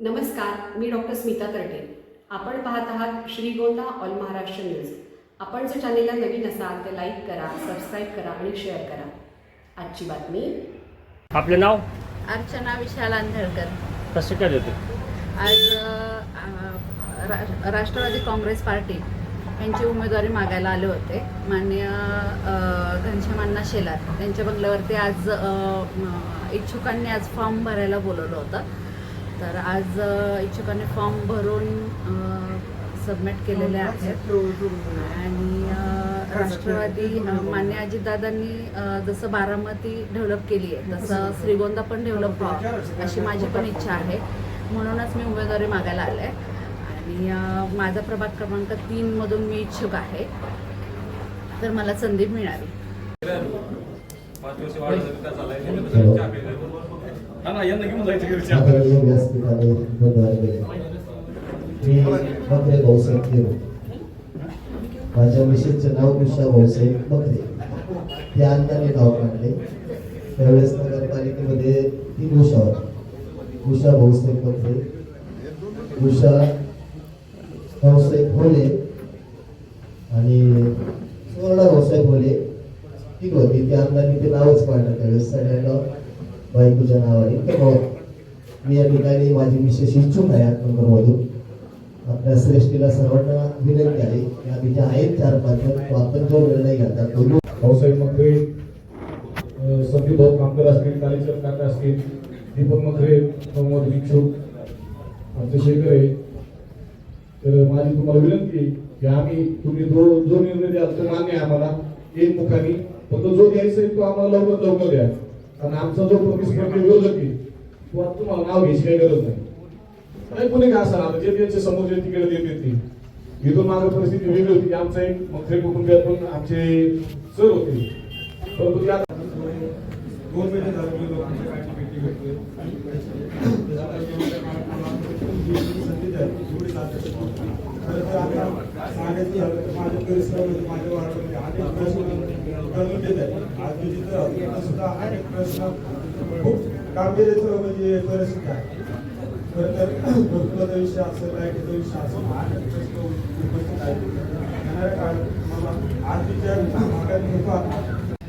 नमस्कार मी डॉक्टर स्मिता तरटे आपण पाहत आहात श्रीगोंदा ऑल महाराष्ट्र न्यूज. आपण जर चॅनेलला नवीन असाल तर लाईक करा सबस्क्राईब करा आणि शेअर करा. आजची बातमी? आपलं नाव? अर्चना विशाल आंधळकर. कसं काय देते? आज अ, रा- राष्ट्रवादी काँग्रेस पार्टी यांची उमेदवारी मागायला आले होते. माननीय अ, घनश्यामांना शेलार. त्यांच्या बंगल्यावरती आज अ, म, इच्छुकांनी आज फॉर्म भरायला बोलवलं होतं. तर आज इच्छुकांनी फॉर्म भरून सबमिट केलेले आहेत. आणि राष्ट्रवादी मान्य अजितदादांनी जसं बारामती डेव्हलप केली आहे तसं श्रीगोंदा पण डेव्हलप व्हावं अशी माझी पण इच्छा आहे. म्हणूनच मी उमेदवारी मागायला आले. आणि माझा प्रभाग क्रमांक तीनमधून मी इच्छुक आहे. तर मला संधी मिळावी आदरणीय व्यासपीठावर उमेदवारी मी मकरे भाऊसाहेब केरो माझ्या मिसेसचे नाव उषा भाऊसाहेब बकरे त्या अण्णाने नाव काढले त्यावेळेस नगरपालिकेमध्ये तीन उषा होत्या उषा भाऊसाहेब बकरे उषा भाऊसाहेब भोले आणि सुवर्णा भाऊसाहेब भोले तीन होती त्या अण्णांनी ते नावच काढलं त्यावेळेस सगळ्यांना बायकोच्या नावाने तर मग मी या ठिकाणी माझी विशेष इच्छुक आहे आठ नंबरमधून आपल्या श्रेष्ठीला सर्वांना विनंती आहे. की आम्ही जे आहेत चार पाच तो आपण जो निर्णय घेतात तो भाऊसाहेब मखरे अ, संदीप भाऊ कामकर असतील कालेश्वर काका असतील दीपक मखरे प्रमोद भिक्षुक आमचे शेखर आहे. तर माझी तुम्हाला विनंती की आम्ही तुम्ही जो जो निर्णय द्याल तो मान्य आहे आम्हाला. एक मुखानी. फक्त जो द्यायचा आहे तो आम्हाला लवकर लवकर द्या. कारण आमचा जो प्रतिस्पर्धी विरोधक आहे तो तुम्हाला नाव घ्यायची काही गरज नाही काही कोणी काय असणार जे त्यांचे समोर जे तिकडे देत येते इथून मागे परिस्थिती वेगळी होती आमचा एक मंत्री कुटुंबियात पण आमचे सर होते परंतु त्या दोन महिने झाले मी लोकांची काळजी भेटी घेतोय खरं तर आता सांगायची माझ्या परिसरामध्ये माझ्या वार्डामध्ये अनेक प्रश्न मी तिथं सुद्धा अनेक प्रश्न खूप कामगिरीचं म्हणजे परिस्थिती आहे. खरं तर घरकुलाचा विषय असेल लाईटीचा विषय असेल अनेक प्रश्न उपस्थित आहेत येणाऱ्या काळात मला आजच्या भागात